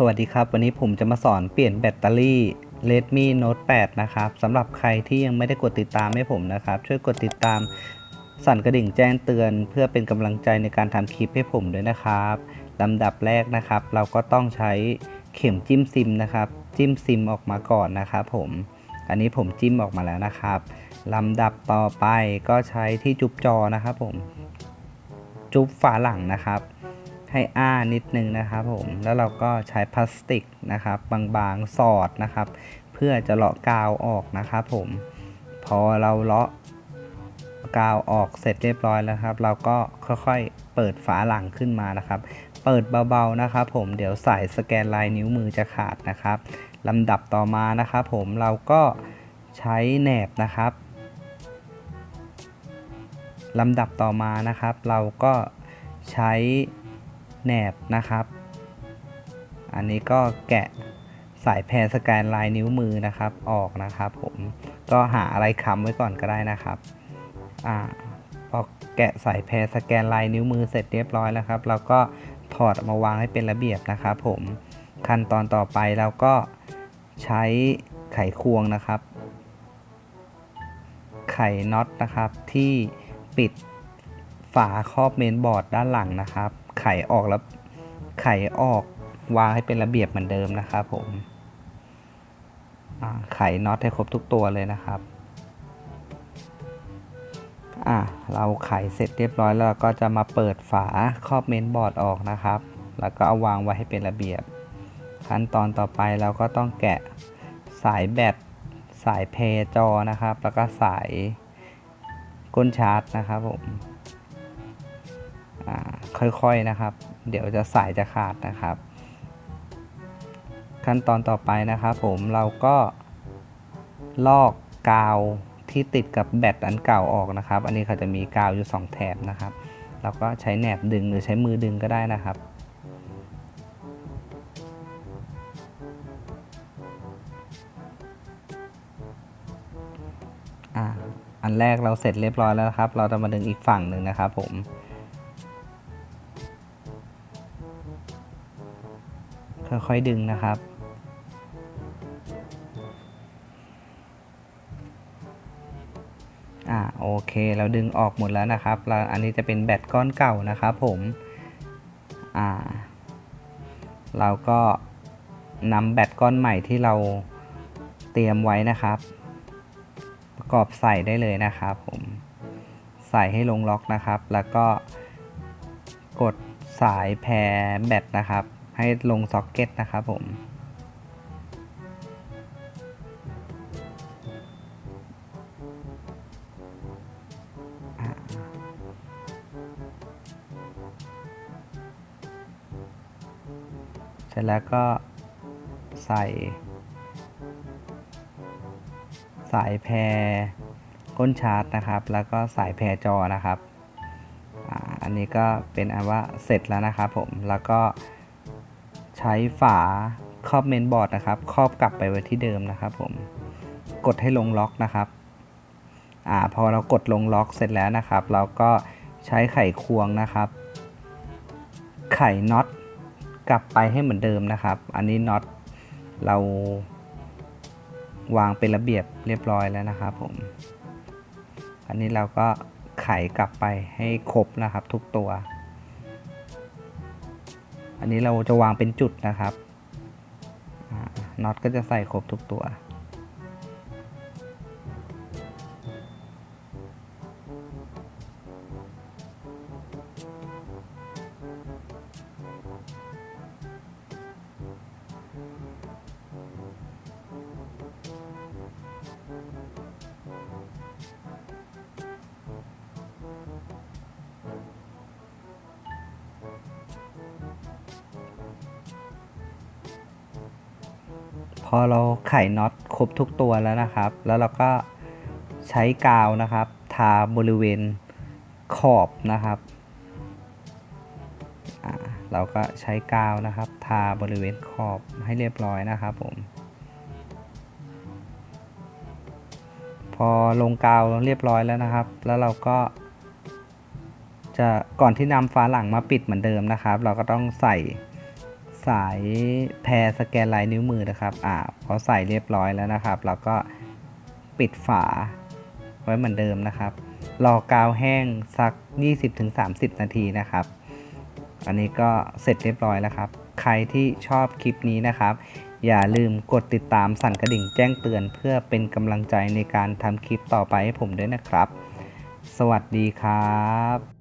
สวัสดีครับ วันนี้ผมจะมาสอนเปลี่ยนแบตเตอรี่ Redmi Note 8 นะครับสำหรับใครที่ยังไม่ได้กดติดตามให้ผมนะครับ ช่วยกดติดตามสั่นกระดิ่งแจ้งเตือน เพื่อเป็นกำลังใจในการทำคลิปให้ผมด้วยนะครับลำดับแรกนะครับ เราก็ต้องใช้เข็มจิ้มซิมนะครับ จิ้มซิมออกมาก่อนนะครับผมอันนี้ผมจิ้มออกมาแล้วนะครับลำดับต่อไปก็ใช้ที่จุบจอนะครับผมจุบฝาหลังนะครับ ให้อ้านิดนึงนะครับผม แล้วเราก็ใช้พลาสติกนะครับบางๆสอดนะครับ เพื่อจะเลาะกาวออกนะครับผม พอเราเลาะกาวออกเสร็จเรียบร้อยแล้วครับ เราก็ค่อยๆเปิดฝาหลังขึ้นมานะครับ เปิดเบาๆนะครับ ผมเดี๋ยวสายสแกนลายนิ้วมือจะขาดนะครับลำดับต่อมานะครับ ผมเราก็ใช้แหนบนะครับลำดับต่อมานะครับ เราก็ใช้ แหนบนะครับ อันนี้ก็แกะสายแพรสแกนลายนิ้วมือนะครับออกนะครับผมก็หาอะไรค้ำไว้ก่อนก็ได้นะครับอ่าพอแกะสายแพรสแกนลายนิ้วมือเสร็จเรียบร้อยแล้วครับ เราก็ถอดมาวางให้เป็นระเบียบนะครับผมขั้นตอนต่อไปเราก็ใช้ไขควงนะครับ ไขน็อตนะครับที่ปิดฝาครอบเมนบอร์ดด้านหลังนะครับ ไขออกแล้วไขออกวางให้เป็นระเบียบเหมือนเดิมนะครับผมไขน็อตให้ครบทุกตัวเลยนะครับอ่าเราไขเสร็จเรียบร้อยแล้วเราก็จะมาเปิดฝาครอบเมนบอร์ดออกนะครับ แล้วก็เอาวางไว้ให้เป็นระเบียบ ขั้นตอนต่อไปเราก็ต้องแกะสายแบตสายเพจอนะครับ แล้วก็สายก้นชาร์จนะครับผม ค่อยๆนะครับ เดี๋ยวจะสายจะขาดนะครับ ขั้นตอนต่อไปนะครับ ผมเราก็ลอกกาวที่ติดกับแบตอันเก่าออกนะครับ อันนี้เขาจะมีกาวอยู่ 2 แถบนะครับ เราก็ใช้แหนบดึงหรือใช้มือดึงก็ได้นะครับอันแรกเราเสร็จเรียบร้อยแล้วครับ เราจะมาดึงอีกฝั่งหนึ่งนะครับผม ค่อยๆดึงนะครับ อ่าโอเค เราดึงออกหมดแล้วนะครับแล้วอันนี้จะเป็นแบตก้อนเก่านะครับผมอ่าเราก็นำแบตก้อนใหม่ที่เราเตรียมไว้นะครับ ประกอบใส่ได้เลยนะครับผมใส่ให้ลงล็อกนะครับ แล้วก็กดสายแพรแบตนะครับ ให้ลงซ็อกเก็ตนะครับผม เสร็จแล้วก็ใส่สายแพรก้นชาร์จนะครับ แล้วก็สายแพรจอนะครับ อันนี้ก็เป็นอันว่าเสร็จแล้วนะครับผม แล้วก็ ใช้ฝาครอบเมนบอร์ดนะครับครอบกลับไปไว้ที่เดิมนะครับผมกดให้ลงล็อกนะครับอ่าพอเรากดลงล็อกเสร็จแล้วนะครับ เราก็ใช้ไขควงนะครับ ไขน็อตกลับไปให้เหมือนเดิมนะครับ อันนี้น็อตเราวางเป็นระเบียบเรียบร้อยแล้วนะครับผม อันนี้เราก็ไขกลับไปให้ครบนะครับทุกตัว อันนี้เราจะวางเป็นจุดนะครับน็อตก็จะใส่ครบทุกตัว พอเราไขน็อตครบทุกตัวแล้วนะครับ แล้วเราก็ใช้กาวนะครับ ทาบริเวณขอบนะครับเราก็ใช้กาวนะครับ ทาบริเวณขอบให้เรียบร้อยนะครับผม พอลงกาวเรียบร้อยแล้วนะครับ แล้วเราก็ จะก่อนที่นำฟ้าหลังมาปิดเหมือนเดิมนะครับ เราก็ต้องใส่ สายแพรสแกนลายนิ้วมือนะครับ อ่าพอใส่เรียบร้อยแล้วนะครับ เราก็ปิดฝาไว้เหมือนเดิมนะครับ รอกาวแห้งสัก 20-30 นาทีนะครับ อันนี้ก็เสร็จเรียบร้อยแล้วครับ ใครที่ชอบคลิปนี้นะครับ อย่าลืมกดติดตามสั่นกระดิ่งแจ้งเตือน เพื่อเป็นกำลังใจในการทำคลิปต่อไปให้ผมด้วยนะครับ สวัสดีครับ